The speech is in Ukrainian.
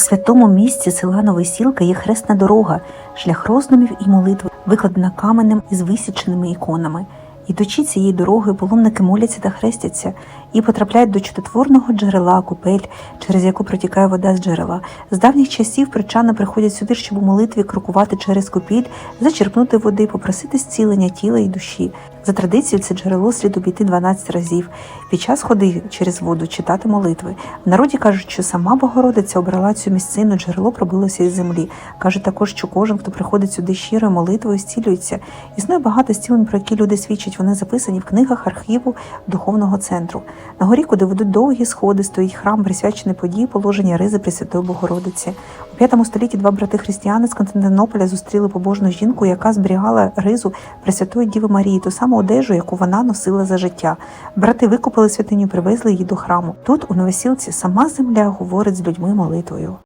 святому місці села Новосілка є хресна дорога, шлях роздумів і молитви, викладена каменем із висіченими іконами. Ідучи цією дорогою, паломники моляться та хрестяться і потрапляють до чудотворного джерела, купель, через яку протікає вода з джерела. З давніх часів причани приходять сюди, щоб у молитві крокувати через купіль, зачерпнути води, попросити зцілення тіла і душі. За традицією, це джерело слід обійти 12 разів. Під час ходи через воду читати молитви. В народі кажуть, що сама Богородиця обрала цю місцину, джерело пробилося із землі. Кажуть також, що кожен, хто приходить сюди щирою молитвою, зцілюється. Існує багато зцілень, про які люди свідчать. Вони записані в книгах архіву духовного центру. На горі, куди ведуть довгі сходи, стоїть храм, присвячений події положення Ризи Пресвятої Богородиці. У п'ятому столітті два брати християни з Константинополя зустріли побожну жінку, яка зберігала ризу Пресвятої Діви Марії, ту саму одежу, яку вона носила за життя. Брати викупили святиню, привезли її до храму. Тут, у новосілці, сама земля говорить з людьми молитвою.